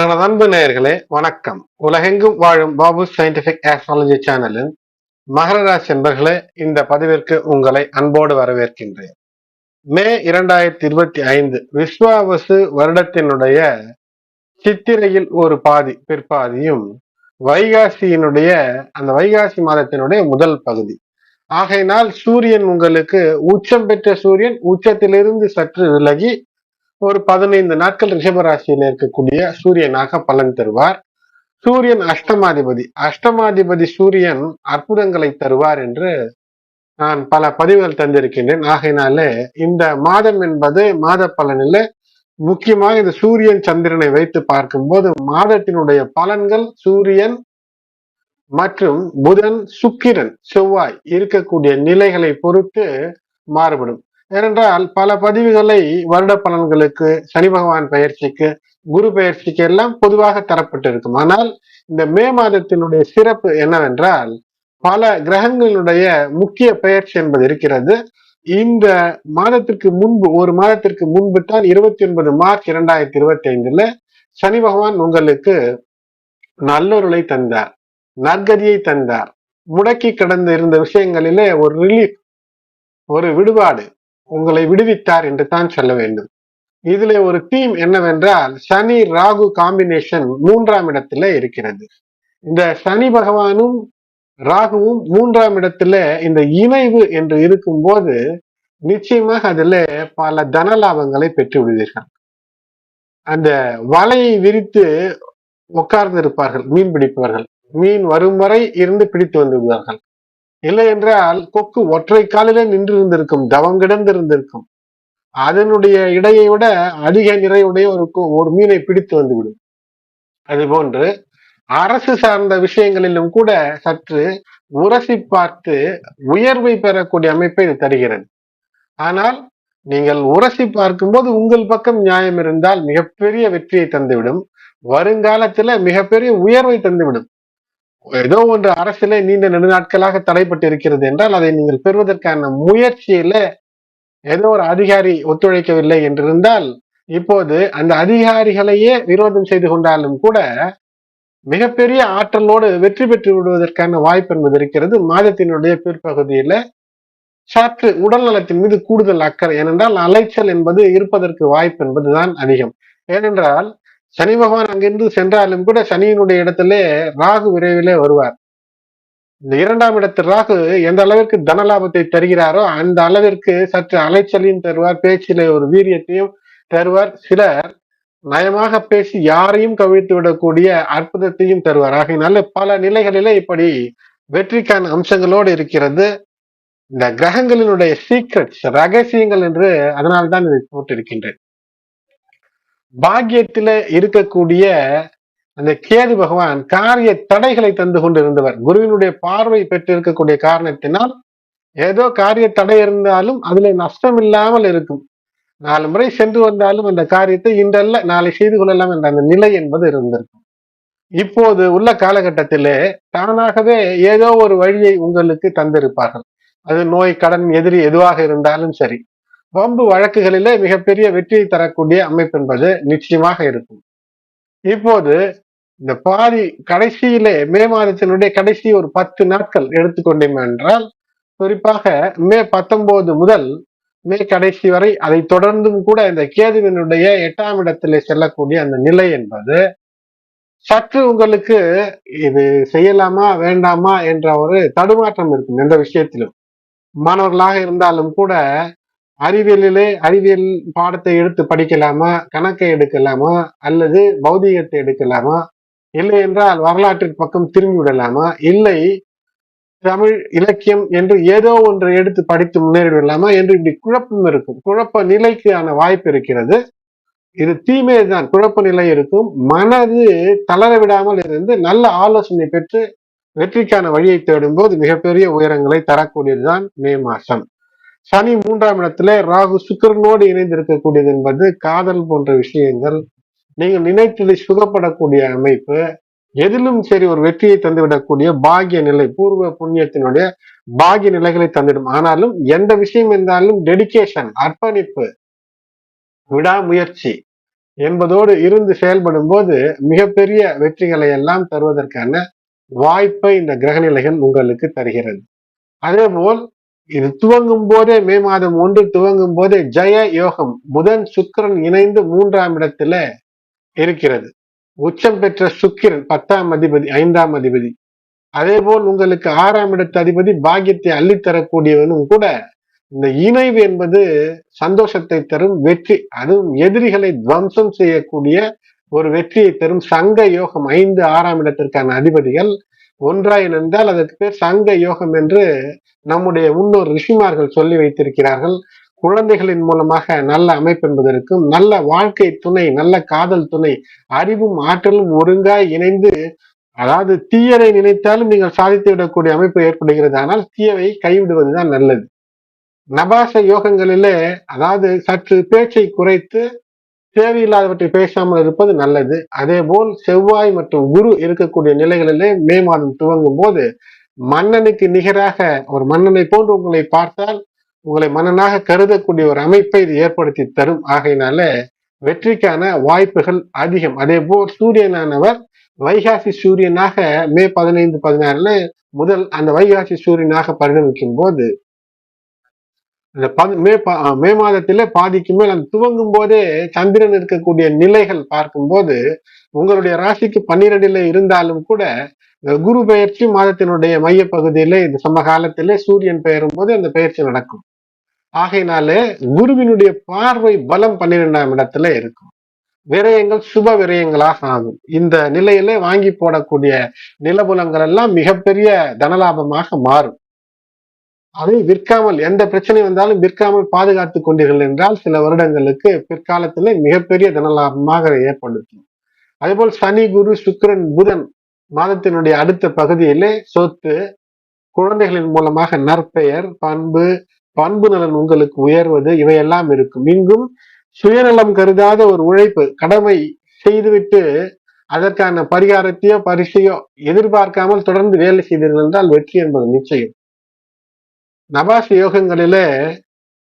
எனது அன்பு நேயர்களே வணக்கம். உலகெங்கும் வாழும் பாபு சயின்டிபிக் ஆஸ்ட்ராலஜி சேனலின் மகர ராசி என்பர்களே இந்த பதிவிற்கு உங்களை அன்போடு வரவேற்கின்றேன். மே இரண்டாயிரத்தி இருபத்தி ஐந்து விஸ்வாவசு வருடத்தினுடைய சித்திரையில் ஒரு பாதி பிற்பாதியும் வைகாசியினுடைய அந்த வைகாசி மாதத்தினுடைய முதல் பகுதி. ஆகையினால் சூரியன் உங்களுக்கு உச்சம் பெற்ற சூரியன் உச்சத்திலிருந்து சற்று விலகி ஒரு பதினைந்து நாட்கள் ரிஷபராசியில் இருக்கக்கூடிய சூரியனாக பலன் தருவார். சூரியன் அஷ்டமாதிபதி. அஷ்டமாதிபதி சூரியன் அற்புதங்களை தருவார் என்று நான் பல பதிவுகள் தந்திருக்கின்றேன். ஆகையினாலே இந்த மாதம் என்பது மாத பலனில் முக்கியமாக இந்த சூரியன் சந்திரனை வைத்து பார்க்கும்போது மாதத்தினுடைய பலன்கள் சூரியன் மற்றும் புதன் சுக்கிரன் செவ்வாய் இருக்கக்கூடிய நிலைகளை பொறுத்து மாறுபடும். ஏனென்றால் பல பதிவுகளை வருட பலன்களுக்கு சனி பகவான் பயிற்சிக்கு குரு பயிற்சிக்கு எல்லாம் பொதுவாக தரப்பட்டிருக்கும். ஆனால் இந்த மே மாதத்தினுடைய சிறப்பு என்னவென்றால் பல கிரகங்களுடைய முக்கிய பெயர்ச்சி என்பது இருக்கிறது. இந்த மாதத்திற்கு முன்பு ஒரு மாதத்திற்கு முன்பு தான் இருபத்தி ஒன்பது மார்ச் இரண்டாயிரத்தி இருபத்தி ஐந்துல சனி பகவான் உங்களுக்கு நல்லொருளை தந்தார் நற்கதியை தந்தார். முடக்கி கடந்து இருந்த விஷயங்களிலே ஒரு ரிலீஃப் ஒரு விடுபாடு உங்களை விடுவித்தார் என்று தான் சொல்ல வேண்டும். இதுல ஒரு தீம் என்னவென்றால் சனி ராகு காம்பினேஷன் மூன்றாம் இடத்துல இருக்கிறது. இந்த சனி பகவானும் ராகுவும் மூன்றாம் இடத்துல இந்த இணைவு என்று இருக்கும்போது நிச்சயமாக அதுல பல தன லாபங்களை பெற்று விடுவீர்கள். அந்த வலையை விரித்து உட்கார்ந்து இருப்பார்கள் மீன் பிடிப்பவர்கள். மீன் வரும் வரை இருந்து பிடித்து வந்து விடுவார்கள். இல்லை என்றால் கொக்கு ஒற்றை காலிலே நின்று இருந்திருக்கும் தவம் கிடந்திருந்திருக்கும். அதனுடைய இடையை விட அதிக நிறையுடைய ஒரு ஒரு மீனை பிடித்து வந்துவிடும். அதுபோன்று அரசு சார்ந்த விஷயங்களிலும் கூட சற்று உரசி பார்த்து உயர்வை பெறக்கூடிய அமைப்பை இது தருகிறது. ஆனால் நீங்கள் உரசி பார்க்கும்போது உங்கள் பக்கம் நியாயம் இருந்தால் மிகப்பெரிய வெற்றியை தந்துவிடும். வருங்காலத்துல மிகப்பெரிய உயர்வை தந்துவிடும். ஏதோ ஒன்று அரசிலே நீண்ட நெடுநாட்களாக தடைப்பட்டு இருக்கிறது என்றால் அதை நீங்கள் பெறுவதற்கான முயற்சியில ஏதோ ஒரு அதிகாரி ஒத்துழைக்கவில்லை என்றிருந்தால் இப்போது அந்த அதிகாரிகளையே விரோதம் செய்து கொண்டாலும் கூட மிகப்பெரிய ஆற்றலோடு வெற்றி பெற்று விடுவதற்கான வாய்ப்பு என்பது இருக்கிறது. மாதத்தினுடைய பிற்பகுதியில சற்று உடல் நலத்தின் மீது கூடுதல் அக்கறை ஏனென்றால் அலைச்சல் என்பது இருப்பதற்கு வாய்ப்பு என்பதுதான் அதிகம். ஏனென்றால் சனி பகவான் அங்கிருந்து சென்றாலும் கூட சனியினுடைய இடத்திலே ராகு விரைவிலே வருவார். இந்த இரண்டாம் இடத்து ராகு எந்த அளவிற்கு தன லாபத்தை தருகிறாரோ அந்த அளவிற்கு சற்று அலைச்சலையும் தருவார் பேச்சிலே ஒரு வீரியத்தையும் தருவார். சிலர் நயமாக பேசி யாரையும் கவிழ்த்து விடக்கூடிய அற்புதத்தையும் தருவார். ஆகையினால பல நிலைகளிலே இப்படி வெற்றிக்கான அம்சங்களோடு இருக்கிறது. இந்த கிரகங்களினுடைய சீக்ரெட்ஸ் ரகசியங்கள் என்று அதனால்தான் இதை போட்டிருக்கின்றேன். பாக்கியத்துல இருக்கக்கூடிய அந்த கேது பகவான் காரிய தடைகளை தந்து கொண்டிருந்தவர். குருவினுடைய பார்வை பெற்று இருக்கக்கூடிய காரணத்தினால் ஏதோ காரிய தடை இருந்தாலும் அதுல நஷ்டம் இல்லாமல் இருக்கும். நாலு முறை சென்று வந்தாலும் அந்த காரியத்தை இன்றல்ல நாளை செய்து கொள்ளலாம் என்ற அந்த நிலை என்பது இருந்திருக்கும். இப்போது உள்ள காலகட்டத்திலே தானாகவே ஏதோ ஒரு வழியை உங்களுக்கு தந்திருப்பார்கள். அது நோய் கடன் எதிரி எதுவாக இருந்தாலும் சரி. வம்பு வழக்குகளிலே மிகப்பெரிய வெற்றியை தரக்கூடிய அமைப்பு என்பது நிச்சயமாக இருக்கும். இப்போது இந்த பாதி கடைசியிலே மே மாதத்தினுடைய கடைசி ஒரு பத்து நாட்கள் எடுத்துக்கொண்டோம் என்றால் குறிப்பாக மே பத்தொன்பது முதல் மே கடைசி வரை அதை தொடர்ந்தும் கூட இந்த கேதுவினுடைய எட்டாம் இடத்திலே செல்லக்கூடிய அந்த நிலை என்பது சற்று உங்களுக்கு இது செய்யலாமா வேண்டாமா என்ற ஒரு தடுமாற்றம் இருக்கும் எந்த விஷயத்திலும். மாணவர்களாக இருந்தாலும் கூட அறிவியலிலே அறிவியல் பாடத்தை எடுத்து படிக்கலாமா கணக்கை எடுக்கலாமா அல்லது பௌதிகத்தை எடுக்கலாமா? இல்லை என்றால் வரலாற்றின் பக்கம் திரும்பி விடலாமா? இல்லை தமிழ் இலக்கியம் என்று ஏதோ ஒன்றை எடுத்து படித்து முன்னேறிவிடலாமா என்று இப்படி குழப்பம் இருக்கும். குழப்ப நிலைக்கான வாய்ப்பு இருக்கிறது. இது தீமை தான் குழப்ப நிலை இருக்கும். மனது தளர விடாமல் இருந்து நல்ல ஆலோசனை பெற்று வெற்றிக்கான வழியை தேடும் போது மிகப்பெரிய உயரங்களை தரக்கூடியதுதான் மே மாசம். சனி மூன்றாம் இடத்துல ராகு சுக்கரனோடு இணைந்து இருக்கக்கூடியது என்பது காதல் போன்ற விஷயங்கள். நீங்கள் நினைத்ததை சுகப்படக்கூடிய அமைப்பு. எதிலும் சரி ஒரு வெற்றியை தந்துவிடக்கூடிய பாகிய நிலை பூர்வ புண்ணியத்தினுடைய பாகிய நிலைகளை தந்துவிடும் ஆனாலும் எந்த விஷயம் இருந்தாலும் டெடிக்கேஷன் அர்ப்பணிப்பு விடாமுயற்சி என்பதோடு இருந்து செயல்படும் போது மிகப்பெரிய வெற்றிகளை எல்லாம் தருவதற்கான வாய்ப்பை இந்த கிரகநிலைகள் உங்களுக்கு தருகிறது. அதே போல் இது துவங்கும் போதே மே மாதம் ஒன்று துவங்கும் போதே ஜெய யோகம் புதன் சுக்கிரன் இணைந்து மூன்றாம் இடத்துல இருக்கிறது. உச்சம் பெற்ற சுக்கிரன் பத்தாம் அதிபதி ஐந்தாம் அதிபதி. அதே போல் உங்களுக்கு ஆறாம் இடத்து அதிபதி பாக்கியத்தை அள்ளித்தரக்கூடியவனும் கூட இந்த இணைவு என்பது சந்தோஷத்தை தரும் வெற்றி அதுவும் எதிரிகளை துவம்சம் செய்யக்கூடிய ஒரு வெற்றியை தரும் சங்க யோகம் ஐந்து ஆறாம் இடத்திற்கான அதிபதிகள் ஒன்றாய் இணைந்தால் அதற்கு பேர் சங்க யோகம் என்று நம்முடைய முன்னோர் ரிஷிமார்கள் சொல்லி வைத்திருக்கிறார்கள். குழந்தைகளின் மூலமாக நல்ல அமைப்பு என்பதற்கும் நல்ல வாழ்க்கை துணை நல்ல காதல் துணை அறிவும் ஆற்றலும் ஒருங்காய் இணைந்து அதாவது தீயரை நினைத்தாலும் நீங்கள் சாதித்து விடக்கூடிய அமைப்பு ஏற்படுகிறது. ஆனால் தீயவை கைவிடுவதுதான் நல்லது. நபாச யோகங்களிலே அதாவது சற்று பேச்சை குறைத்து தேவையில்லாதவற்றை பேசாமல் இருப்பது நல்லது. அதே போல் செவ்வாய் மற்றும் குரு இருக்கக்கூடிய நிலைகளிலே மே மாதம் துவங்கும் போது மன்னனுக்கு நிகராக ஒரு மன்னனை போன்று உங்களை பார்த்தால் உங்களை மன்னனாக கருதக்கூடிய ஒரு அமைப்பை இது ஏற்படுத்தி தரும். ஆகையினால வெற்றிக்கான வாய்ப்புகள் அதிகம். அதே போல் சூரியனானவர் வைகாசி சூரியனாக மே பதினைந்து பதினாறுல முதல் அந்த வைகாசி சூரியனாக பரிணமிக்கும் போது இந்த மே மே மாதத்திலே பாதிக்கு மேல் அந்த துவங்கும் போதே சந்திரன் இருக்கக்கூடிய நிலைகள் பார்க்கும்போது உங்களுடைய ராசிக்கு பன்னிரெண்டுல இருந்தாலும் கூட குரு பெயர்ச்சி மாதத்தினுடைய மைய பகுதியில இந்த சமகாலத்திலே சூரியன் பெயரும் போது அந்த பயிற்சி நடக்கும். ஆகையினாலே குருவினுடைய பார்வை பலம் பன்னிரெண்டாம் இடத்துல இருக்கும். விரயங்கள் சுப விரயங்களாக ஆகும். இந்த நிலையிலே வாங்கி போடக்கூடிய நிலபுலங்கள் எல்லாம் மிகப்பெரிய தனலாபமாக மாறும். அதை விற்காமல் எந்த பிரச்சனை வந்தாலும் விற்காமல் பாதுகாத்து கொண்டீர்கள் என்றால் சில வருடங்களுக்கு பிற்காலத்துல மிகப்பெரிய தனலாபமாக ஏற்படுத்தும். அதேபோல் சனி குரு சுக்கரன் புதன் மாதத்தினுடைய அடுத்த பகுதியிலே சொத்து குழந்தைகளின் மூலமாக நற்பெயர் பண்பு பண்பு நலன் உங்களுக்கு உயர்வது இவையெல்லாம் இருக்கும். இங்கும் சுயநலம் கருதாத ஒரு உழைப்பு கடமை செய்துவிட்டு அதற்கான பரிகாரத்தையோ பரிசையோ எதிர்பார்க்காமல் தொடர்ந்து வேலை செய்தீர்கள் என்றால் வெற்றி என்பது நிச்சயம். நபாச யோகங்களிலே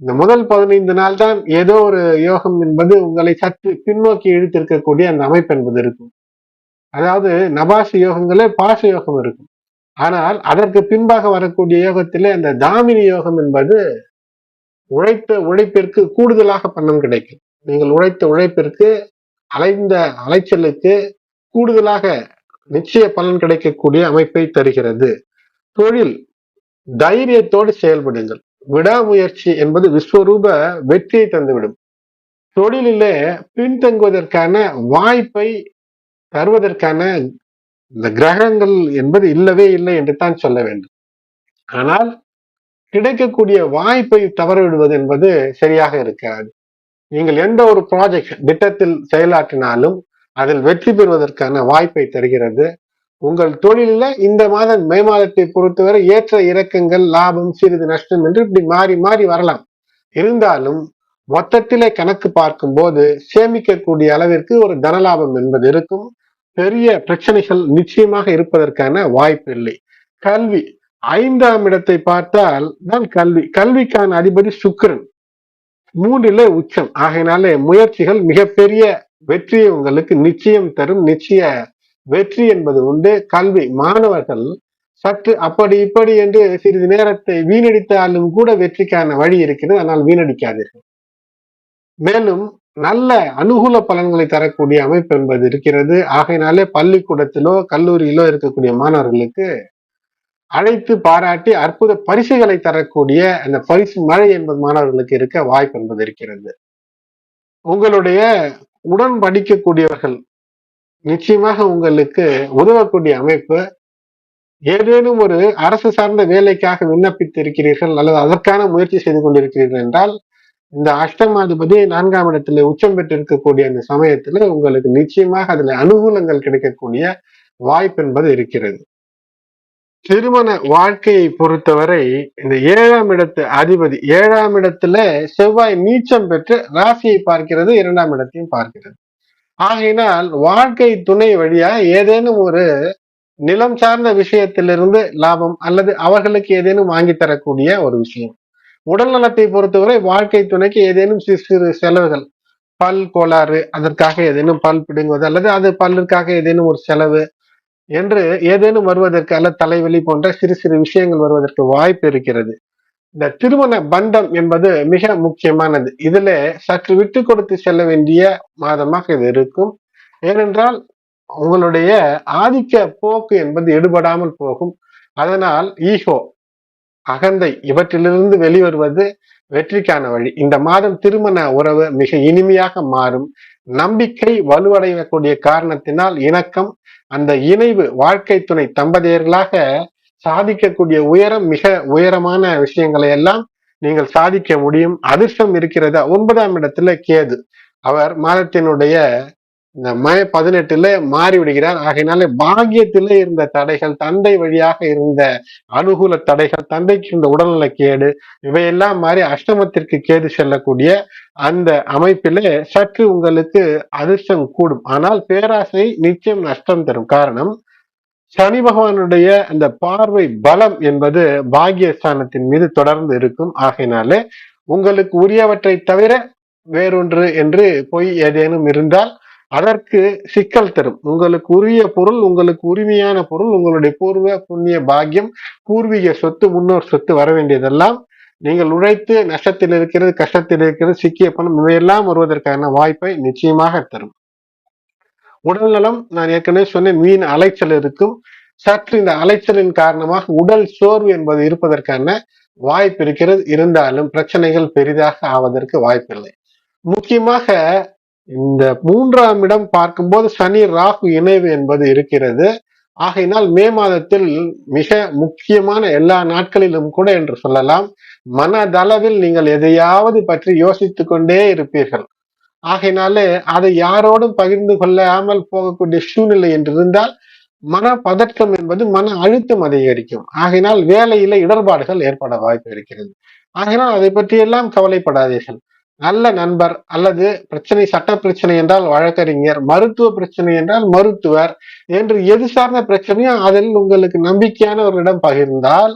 இந்த முதல் பதினைந்து நாள் தான் ஏதோ ஒரு யோகம் என்பது உங்களை சற்று பின்னோக்கி இழுத்திருக்கக்கூடிய அந்த அமைப்பு என்பது இருக்கும். அதாவது நபாச யோகங்களே பாச யோகம் இருக்கும். ஆனால் அதற்கு பின்பாக வரக்கூடிய யோகத்திலே அந்த தாமினி யோகம் என்பது உழைத்த உழைப்பிற்கு கூடுதலாக பணம் கிடைக்கும். நீங்கள் உழைத்த உழைப்பிற்கு அலைந்த அலைச்சலுக்கு கூடுதலாக நிச்சய பலன் கிடைக்கக்கூடிய அமைப்பை தருகிறது. தொழில் தைரியத்தோடு செயல்படுங்கள். விடாமுயற்சி என்பது விஸ்வரூப வெற்றியை தந்துவிடும். தொழிலிலே பின்தங்குவதற்கான வாய்ப்பை தருவதற்கான இந்த கிரகங்கள் என்பது இல்லவே இல்லை என்று தான் சொல்ல வேண்டும். ஆனால் கிடைக்கக்கூடிய வாய்ப்பை தவறவிடுவது என்பது சரியாக இருக்காது. நீங்கள் எந்த ஒரு ப்ராஜெக்ட் திட்டத்தில் செயலாற்றினாலும் அதில் வெற்றி பெறுவதற்கான வாய்ப்பை தருகிறது. உங்கள் தொழிலில் இந்த மாதம் மே மாதத்தை பொறுத்தவரை ஏற்ற இறக்கங்கள் லாபம் சிறிது நஷ்டம் என்று இப்படி மாறி மாறி வரலாம். இருந்தாலும் மொத்தத்திலே கணக்கு பார்க்கும் போது சேமிக்கக்கூடிய அளவிற்கு ஒரு தனலாபம் என்பது இருக்கும். பெரிய பிரச்சனைகள் நிச்சயமாக இருப்பதற்கான வாய்ப்பு இல்லை. கல்வி ஐந்தாம் இடத்தை பார்த்தால் தான் கல்வி. கல்விக்கான அதிபதி சுக்கரன். மூன்றிலே உச்சம். ஆகையினாலே முயற்சிகள் மிகப்பெரிய வெற்றியை உங்களுக்கு நிச்சயம் தரும் நிச்சய வெற்றி என்பது உண்டு. கல்வி மாணவர்கள் சற்று அப்படி இப்படி என்று சிறிது நேரத்தை வீணடித்தாலும் கூட வெற்றிக்கான வழி இருக்கிறது. ஆனால் வீணடிக்காதீர்கள். மேலும் நல்ல அனுகூல பலன்களை தரக்கூடிய அமைப்பு என்பது இருக்கிறது. ஆகையினாலே பள்ளிக்கூடத்திலோ கல்லூரியிலோ இருக்கக்கூடிய மாணவர்களுக்கு அழைத்து பாராட்டி அற்புத பரிசுகளை தரக்கூடிய அந்த பரிசு மழை என்பது மாணவர்களுக்கு இருக்க வாய்ப்பு என்பது இருக்கிறது. உங்களுடைய உடன் படிக்கக்கூடியவர்கள் நிச்சயமாக உங்களுக்கு உதவக்கூடிய அமைப்பு ஏதேனும் ஒரு அரசு சார்ந்த வேலைக்காக விண்ணப்பித்து இருக்கிறீர்கள் அல்லது அதற்கான முயற்சி செய்து கொண்டிருக்கிறீர்கள் என்றால் இந்த அஷ்டமாதிபதி நான்காம் இடத்துல உச்சம் பெற்று இருக்கக்கூடிய அந்த சமயத்துல உங்களுக்கு நிச்சயமாக அதுல அனுகூலங்கள் கிடைக்கக்கூடிய வாய்ப்பு என்பது இருக்கிறது. திருமண வாழ்க்கையை பொறுத்தவரை இந்த ஏழாம் இடத்து அதிபதி ஏழாம் இடத்துல செவ்வாய் நீச்சம் பெற்று ராசியை பார்க்கிறது இரண்டாம் இடத்தையும் பார்க்கிறது. ஆகையினால் வாழ்க்கை துணை வழியா ஏதேனும் ஒரு நிலம் சார்ந்த விஷயத்திலிருந்து லாபம் அல்லது அவர்களுக்கு ஏதேனும் வாங்கி தரக்கூடிய ஒரு விஷயம். உடல் நலத்தை பொறுத்தவரை வாழ்க்கை துணைக்கு ஏதேனும் சிறு சிறு செலவுகள். பல் கோளாறு அதற்காக ஏதேனும் பல் பிடுங்குவது அல்லது அது பல்லிற்காக ஏதேனும் ஒரு செலவு என்று ஏதேனும் வருவதற்கு அல்ல தலைவலி போன்ற சிறு சிறு விஷயங்கள் வருவதற்கு வாய்ப்பு இருக்கிறது. இந்த திருமண பந்தம் என்பது மிக முக்கியமானது. இதுல சற்று விட்டு கொடுத்து செல்ல வேண்டிய மாதமாக இது இருக்கும். ஏனென்றால் உங்களுடைய ஆதிக்க போக்கு என்பது எடுபடாமல் போகும். அதனால் ஈகோ அகந்தை இவற்றிலிருந்து வெளிவருவது வெற்றிக்கான வழி. இந்த மாதம் திருமண உறவு மிக இனிமையாக மாறும். நம்பிக்கை வலுவடையக்கூடிய காரணத்தினால் இணக்கம் அந்த இணைவு வாழ்க்கை துணை தம்பதியர்களாக சாதிக்கக்கூடிய உயரம் மிக உயரமான விஷயங்களை எல்லாம் நீங்கள் சாதிக்க முடியும். அதிர்ஷ்டம் இருக்கிறதா ஒன்பதாம் இடத்துல கேது. அவர் மாதத்தினுடைய இந்த மே பதினெட்டுல மாறி விடுகிறார் ஆகையினால பாகியத்திலே இருந்த தடைகள் தந்தை வழியாக இருந்த அனுகூல தடைகள் தந்தைக்கு இருந்த உடல்நல கேடு இவையெல்லாம் மாறி அஷ்டமத்திற்கு கேது செல்லக்கூடிய அந்த அமைப்பிலே சற்று உங்களுக்கு அதிர்ஷ்டம் கூடும். ஆனால் பேராசை நிச்சயம் நஷ்டம் தரும். காரணம் சனி பகவானுடைய அந்த பார்வை பலம் என்பது பாகியஸ்தானத்தின் மீது தொடர்ந்து இருக்கும். ஆகையினாலே உங்களுக்கு உரியவற்றை தவிர வேறொன்று என்று பொய் ஏதேனும் இருந்தால் அதற்கு சிக்கல் தரும். உங்களுக்கு உரிய பொருள் உங்களுக்கு உரிமையான பொருள் உங்களுடைய பூர்வ புண்ணிய பாக்கியம் பூர்வீக சொத்து முன்னோர் சொத்து வர வேண்டியதெல்லாம் நீங்கள் உழைத்து நஷ்டத்தில் இருக்கிறது கஷ்டத்தில் இருக்கிறது சிக்கிய பணம் இவையெல்லாம் வருவதற்கான வாய்ப்பை நிச்சயமாக தரும். உடல்நலம் நான் ஏற்கனவே சொன்னேன் மீன் அலைச்சல் இருக்கும். சற்று இந்த அலைச்சலின் காரணமாக உடல் சோர்வு என்பது இருப்பதற்கான வாய்ப்பு இருக்கிறது. இருந்தாலும் பிரச்சனைகள் பெரிதாக ஆவதற்கு வாய்ப்பில்லை. முக்கியமாக இந்த மூன்றாம் இடம் பார்க்கும்போது சனி ராகு இணைவு என்பது இருக்கிறது. ஆகையினால் மே மாதத்தில் மிக முக்கியமான எல்லா நாட்களிலும் கூட என்று சொல்லலாம். மனதளவில் நீங்கள் எதையாவது பற்றி யோசித்துக்கொண்டே இருப்பீர்கள். ஆகையினாலே அதை யாரோடும் பகிர்ந்து கொள்ளாமல் போகக்கூடிய சூழ்நிலை என்றிருந்தால் மன பதற்றம் என்பது மன அழுத்தம் அதிகரிக்கும். ஆகையினால் வேலையில இடர்பாடுகள் ஏற்பட வாய்ப்பு இருக்கிறது. ஆகையினால் அதை பற்றியெல்லாம் கவலைப்படாதீர்கள். நல்ல நண்பர் அல்லது பிரச்சனை சட்ட பிரச்சனை என்றால் வழக்கறிஞர் மருத்துவ பிரச்சனை என்றால் மருத்துவர் என்று எது சார்ந்த பிரச்சனையோ அதில் உங்களுக்கு நம்பிக்கையான ஒரு இடம் பகிர்ந்தால்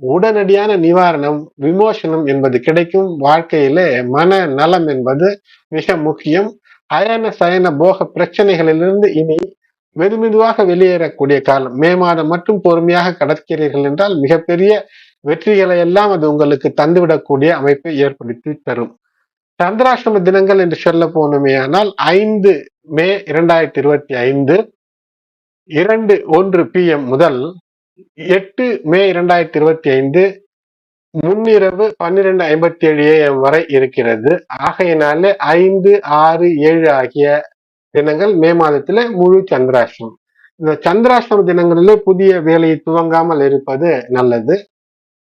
உடனடியான நிவாரணம் விமோசனம் என்பது கிடைக்கும். வாழ்க்கையிலே மன நலம் என்பது மிக முக்கியம். அயன சயன போக பிரச்சனைகளிலிருந்து இனி மெதுமெதுவாக வெளியேறக்கூடிய காலம். மே மாதம் மட்டும் பொறுமையாக கடற்கிறீர்கள் என்றால் மிகப்பெரிய வெற்றிகளை எல்லாம் அது உங்களுக்கு தந்துவிடக்கூடிய அமைப்பை ஏற்படுத்தி தரும். சந்திராஷ்டம தினங்கள் என்று சொல்ல போனோமே ஆனால் ஐந்து மே இரண்டாயிரத்தி இருபத்தி ஐந்து இரண்டு ஒன்று பி எம் முதல் எட்டு மே இரண்டாயிரத்தி இருபத்தி ஐந்து முன்னிரவு பன்னிரெண்டு ஐம்பத்தி ஏழு ஏஎம் வரை இருக்கிறது. ஆகையினால ஐந்து ஆறு ஏழு ஆகிய தினங்கள் மே மாதத்துல முழு சந்திராஷ்டிரம். இந்த சந்திராஷ்டிரம தினங்களிலே புதிய வேலையை துவங்காமல் இருப்பது நல்லது.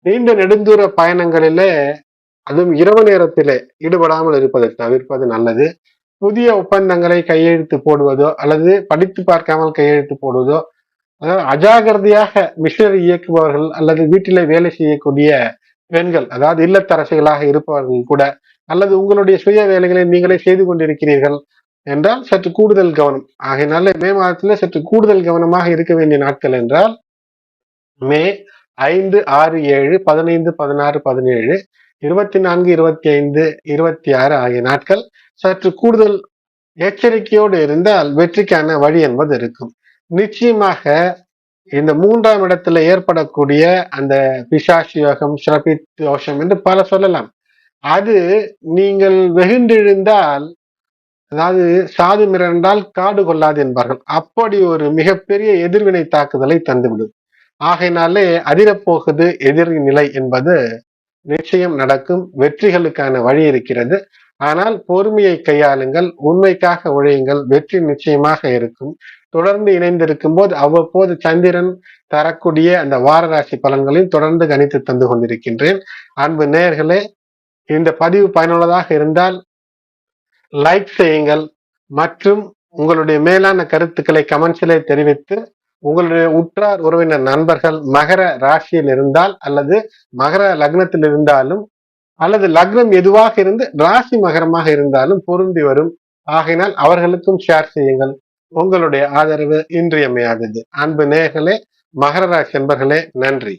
நீண்ட நெடுந்தூர பயணங்களிலே அதுவும் இரவு நேரத்திலே ஈடுபடாமல் இருப்பதை தவிர்ப்பது நல்லது. புதிய ஒப்பந்தங்களை கையெழுத்து போடுவதோ அல்லது படித்து பார்க்காமல் கையெழுத்து போடுவதோ அஜாகிரதையாக மிஷினரி இயக்குபவர்கள் அல்லது வீட்டில வேலை செய்யக்கூடிய பெண்கள் அதாவது இல்லத்தரசிகளாக இருப்பவர்கள் கூட அல்லது உங்களுடைய சுய வேலைகளை நீங்களே செய்து கொண்டிருக்கிறீர்கள் என்றால் சற்று கூடுதல் கவனம். ஆகையினால மே மாதத்துல சற்று கூடுதல் கவனமாக இருக்க வேண்டிய நாட்கள் என்றால் மே ஐந்து ஆறு ஏழு பதினைந்து பதினாறு பதினேழு இருபத்தி நான்கு இருபத்தி ஐந்து இருபத்தி ஆறு ஆகிய நாட்கள் சற்று கூடுதல் எச்சரிக்கையோடு இருந்தால் வெற்றிக்கான வழி என்பது இருக்கும். நிச்சயமாக இந்த மூன்றாம் இடத்துல ஏற்படக்கூடிய அந்த பிசாசி யோகம் சிறப்பி தோஷம் என்று பல சொல்லலாம். அது நீங்கள் வெகுண்டெழுந்தால் அதாவது சாது மிரண்டால் காடு கொள்ளாது என்பார்கள். அப்படி ஒரு மிகப்பெரிய எதிர்வினை தாக்குதலை தந்துவிடும். ஆகையினாலே அதிரப்போகுது எதிர்நிலை என்பது நிச்சயம் நடக்கும். வெற்றிகளுக்கான வழி இருக்கிறது. ஆனால் பொறுமையை கையாளுங்கள் உண்மைக்காக உழையுங்கள் வெற்றி நிச்சயமாக இருக்கும். தொடர்ந்து இணைந்திருக்கும் போது அவ்வப்போது சந்திரன் தரக்கூடிய அந்த வாரராசி பலன்களையும் தொடர்ந்து கணித்து தந்து கொண்டிருக்கின்றேன். அன்பு நேயர்களே இந்த பதிவு பயனுள்ளதாக இருந்தால் லைக் செய்யுங்கள் மற்றும் உங்களுடைய மேலான கருத்துக்களை கமெண்ட்ஸிலே தெரிவித்து உங்களுடைய உற்றார் உறவினர் நண்பர்கள் மகர ராசியில் இருந்தால் அல்லது மகர லக்னத்தில் இருந்தாலும் அல்லது லக்னம் எதுவாக இருந்து ராசி மகரமாக இருந்தாலும் பொருந்தி வரும். ஆகையினால் அவர்களுக்கும் ஷேர் செய்யுங்கள். உங்களுடைய ஆதரவு இன்றியமையாதது. அன்பு நேர்களே மகர ராசி என்பர்களே நன்றி.